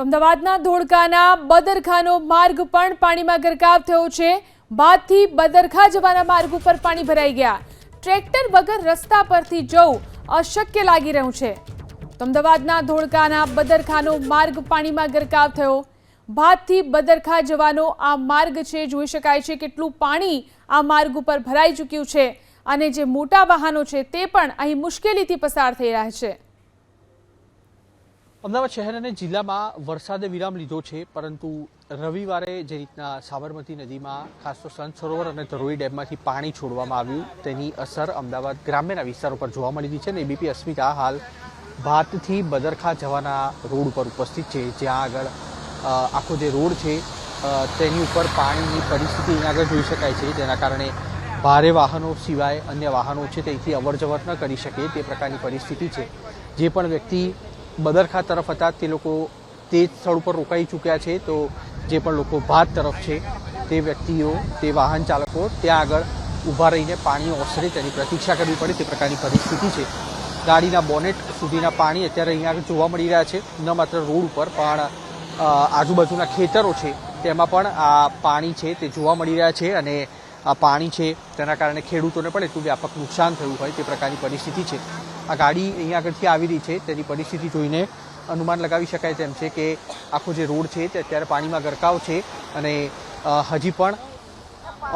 તો અમદાવાદના ધોળકાના બદરખાનો માર્ગ પણ પાણીમાં ગરકાવ થયો છે. બાદથી બદરખા જવાના માર્ગ ઉપર પાણી ભરાઈ ગયા. ટ્રેક્ટર વગર રસ્તા પરથી જવું અશક્ય લાગી રહ્યું છે. તો અમદાવાદના ધોળકાના બદરખાનો માર્ગ પાણીમાં ગરકાવ થયો. ભાતથી બદરખા જવાનો આ માર્ગ છે, જોઈ શકાય છે કેટલું પાણી આ માર્ગ ઉપર ભરાઈ ચૂક્યું છે અને જે મોટા વાહનો છે તે પણ અહીં મુશ્કેલીથી પસાર થઈ રહ્યા છે. અમદાવાદ શહેર અને જિલ્લામાં વરસાદે વિરામ લીધો છે, પરંતુ રવિવારે જે રીતના સાબરમતી નદીમાં, ખાસ તો સંત સરોવર અને ધરોઈ ડેમમાંથી પાણી છોડવામાં આવ્યું, તેની અસર અમદાવાદ ગ્રામ્યના વિસ્તારો પર જોવા મળી રહી છે અને એબીપી અસ્મિતા હાલ ભાતથી બદરખા જવાના રોડ ઉપર ઉપસ્થિત છે, જ્યાં આગળ આખો જે રોડ છે તેની ઉપર પાણીની પરિસ્થિતિ અહીં આગળ જોઈ શકાય છે, જેના કારણે ભારે વાહનો સિવાય અન્ય વાહનો છે તેથી અવરજવર ન કરી શકે તે પ્રકારની પરિસ્થિતિ છે. જે પણ વ્યક્તિ બદરખા તરફ હતા, તે લોકો તે સ્થળ ઉપર રોકાઈ ચૂક્યા છે. તો જે પણ લોકો ભાત તરફ છે, તે વ્યક્તિઓ, તે વાહન ચાલકો ત્યાં આગળ ઊભા રહીને પાણી ઓસરે તેની પ્રતીક્ષા કરવી પડે તે પ્રકારની પરિસ્થિતિ છે. ગાડીના બોનેટ સુધીના પાણી અત્યારે અહીંયા જોવા મળી રહ્યા છે. ન માત્ર રોડ ઉપર, પણ આજુબાજુના ખેતરો છે. તેમાં પણ આ પાણી છે તે જોવા મળી રહ્યા છે અને આ પાણી છે તેના કારણે ખેડૂતોને પણ એટલું વ્યાપક નુકસાન થયું હોય તે પ્રકારની પરિસ્થિતિ છે. આ ગાડી અહીંયા આગળથી આવી રહી છે, તેની પરિસ્થિતિ જોઈને અનુમાન લગાવી શકાય તેમ છે કે આખો જે રોડ છે તે અત્યારે પાણીમાં ગરકાવ છે અને હજી પણ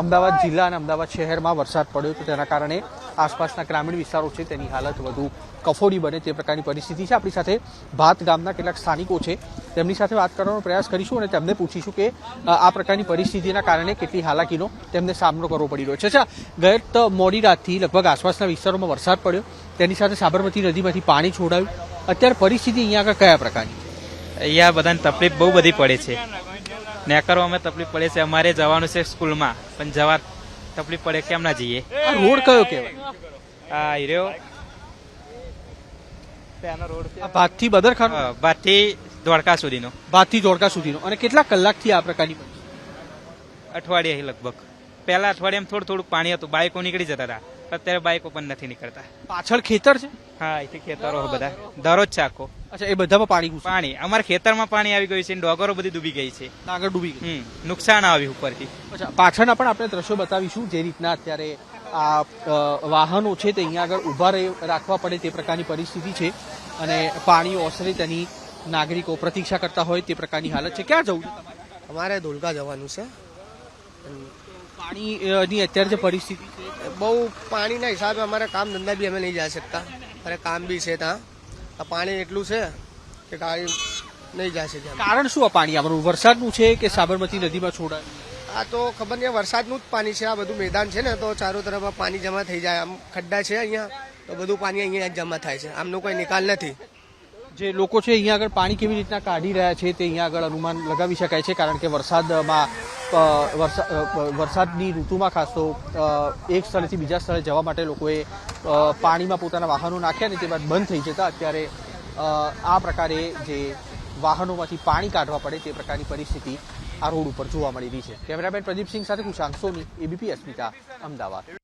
અમદાવાદ જિલ્લા અને અમદાવાદ શહેરમાં વરસાદ પડ્યો તો તેના કારણે આસપાસના ગ્રામીણ વિસ્તારો છે તેની હાલત વધુ કફોડી બને તે પ્રકારની પરિસ્થિતિ છે. આપણી સાથે ભાત ગામના કેટલાક સ્થાનિકો છે. તેમની સાથે વાત કરવાનો પ્રયાસ કરીશું અને તેમને પૂછીશું કે આ પ્રકારની પરિસ્થિતિના કારણે કેટલી હાલાકીનો તેમને સામનો કરવો પડી રહ્યો છે. અચ્છા, ગત મોડી રાતથી લગભગ આસપાસના વિસ્તારોમાં વરસાદ પડ્યો. તેની સાથે સાબરમતી નદીમાંથી પાણી છોડાયું. અત્યારે પરિસ્થિતિ અહીંયા આગળ કયા પ્રકારની? અહીંયા બધાને તકલીફ બહુ બધી પડે છે. નેકરવામાં તકલીફ પડે છે. અમારે જવાનું છે સ્કૂલમાં. પણ જવા તકલીફ પડે કેમ ના જઈએ? આ રોડ કયો કહેવાય? આ હીરો રોડ આ બદરખાનો દ્વારકા સુધીનો. ભાતથી જોડકા સુધીનો. અને કેટલા કલાકથી આ પ્રકારની અઠવાડિયે લગભગ. પહેલા અઠવાડિયામાં થોડું થોડું પાણી હતું. બાઇકો નીકળી જતા હતા. અત્યારે બાઇકો પણ નથી નીકળતા. પાછળ ખેતર છે? હા અહીંથી ખેતરો બધા. દરરોજ છે આખો અચ્છા એ બધામાં પાણી ઘૂસે. પાણી. અમારા ખેતરમાં પાણી આવી ગયું છે ડોગરો બધી ડૂબી ગઈ છે. આગળ ડૂબી ગઈ. નુકસાન આવ્યું ઉપરથી. અચ્છા પાછળના પણ આપણે દ્રશ્યો બતાવીશું જે રીતના અત્યારે આ વાહનો છે તે અહીંયા આગળ ઊભા રહી રાખવા પડે તે પ્રકારની પરિસ્થિતિ છે. અને પાણી ઓસરે તેની નાગરિકો પ્રતીક્ષા કરતા હોય તે પ્રકારની હાલત છે. ક્યાં જવું અમારે ધોળકા જવાનું છે. પાણીની અત્યારે જે પરિસ્થિતિ બહુ પાણીના હિસાબે અમારા કામ ધંધા બી અમે નહીં જઈ શકતા. અને કામ બી છે ત્યાં. આ પાણી એટલું છે કે ગાડી નહીં જાય છે કારણ શું આ પાણી? આપણું વરસાદનું છે કે સાબરમતી નદીમાં છોડાય? આ તો ખબર નહીં વરસાદનું જ પાણી છે આ બધું મેદાન છે ને તો ચારો તરફ પાણી જમા થઈ જાય. આમ ખડ્ડા છે અહીંયા તો બધું પાણી અહીંયા જમા થાય છે. આમનો કોઈ નિકાલ નથી. જે લોકો છે, અહીંયા આગળ પાણી કેવી રીતના કાઢી રહ્યા છે તે અહીંયા આગળ અનુમાન લગાવી શકાય છે, કારણ કે વરસાદમાં વરસાદની ઋતુમાં ખાસ તો એક સ્થળેથી બીજા સ્થળે જવા માટે લોકોએ પાણીમાં પોતાના વાહનો નાખ્યા ને તે બાદ બંધ થઈ જતા અત્યારે આ પ્રકારે જે વાહનોમાંથી પાણી કાઢવા પડે તે પ્રકારની પરિસ્થિતિ આ રોડ ઉપર જોવા મળી રહી છે. કેમેરામેન પ્રદીપસિંહ સાથે કુશાંક સોની, એબીપી અસ્મિતા, અમદાવાદ.